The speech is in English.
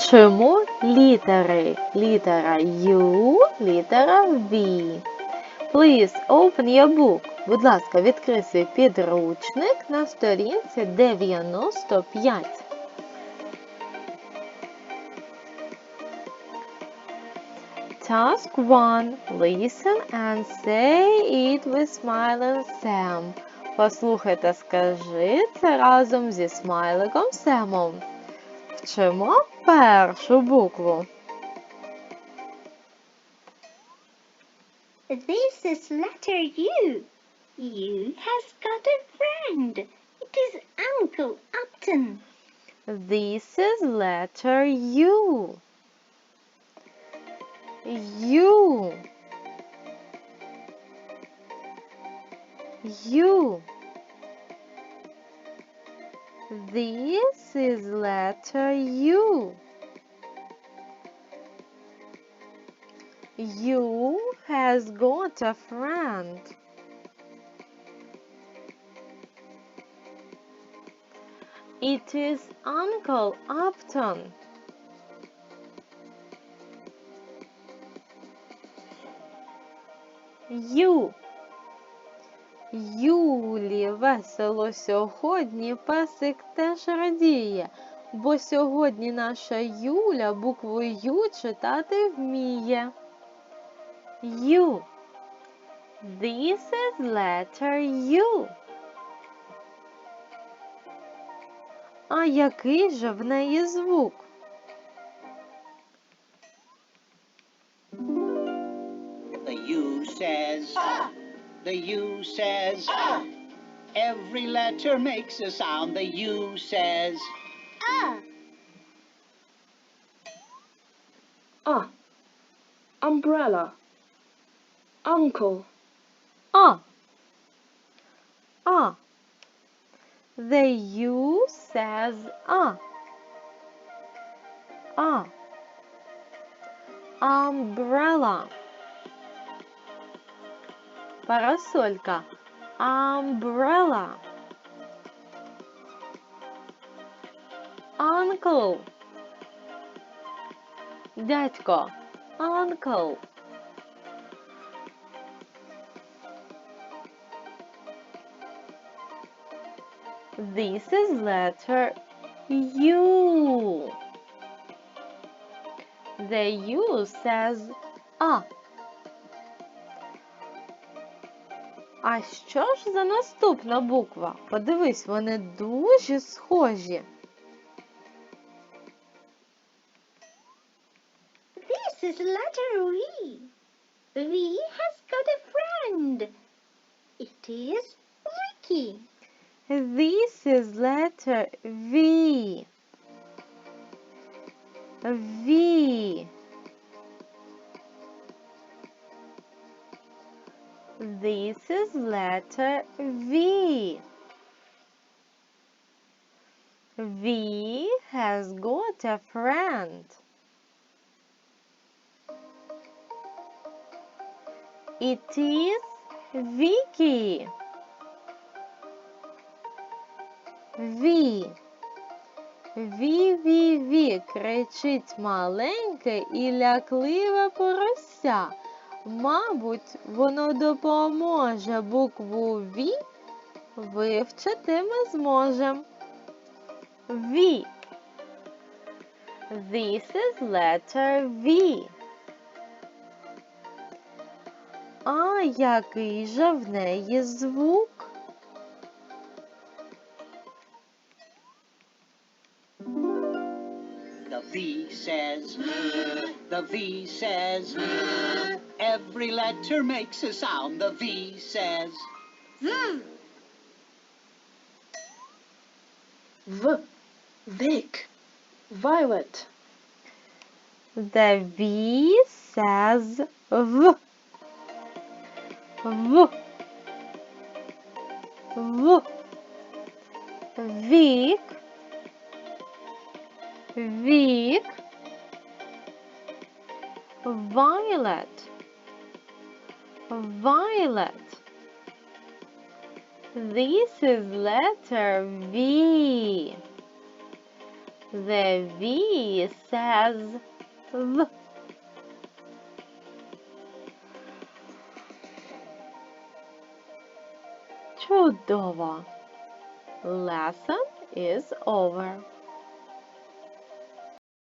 Вчимо літери. Літера U, літера V. Please open your book. Будь ласка, відкрий свій підручник на сторінці 95. Task 1. Listen and say it with smiling Sam. Послухай та скажи це разом зі смайликом Семом. Вчимо першу букву. This is letter U. U has got a friend. It is Uncle Upton. This is letter U. U. U. This is letter U. U has got a friend. It is Uncle Upton. Ю. Юлі весело сьогодні песик теж радіє, бо сьогодні наша Юля букву Ю читати вміє. Ю. This is letter U. А який же в неї звук? The U says. the U says. Uh. Every letter makes a sound, the U says. Uh. Uh. Umbrella. Uncle. Uh. Uh. The U says uh. Uh. Umbrella. Парасолька. Umbrella. Uncle. Дядько. Uncle. This is letter U. The U says А. А що ж за наступна буква? Подивись, вони дуже схожі. this is letter V. V has got a friend. It is Vicky. This is letter V. V. This is letter V. V has got a friend. It is Vicky. Ві. Ві, ві, ві, кричить маленьке і лякливе порося. Мабуть, воно допоможе букву Ві вивчити ми зможем. Ві. This is letter V. А який же в неї звук? V says. The V says. Every letter makes a sound. The V says. V. Vic. Violet. The V says V. V. V. Vic. Vic. Violet. Violet. This is letter V. The V says V. Чудово! Lesson is over.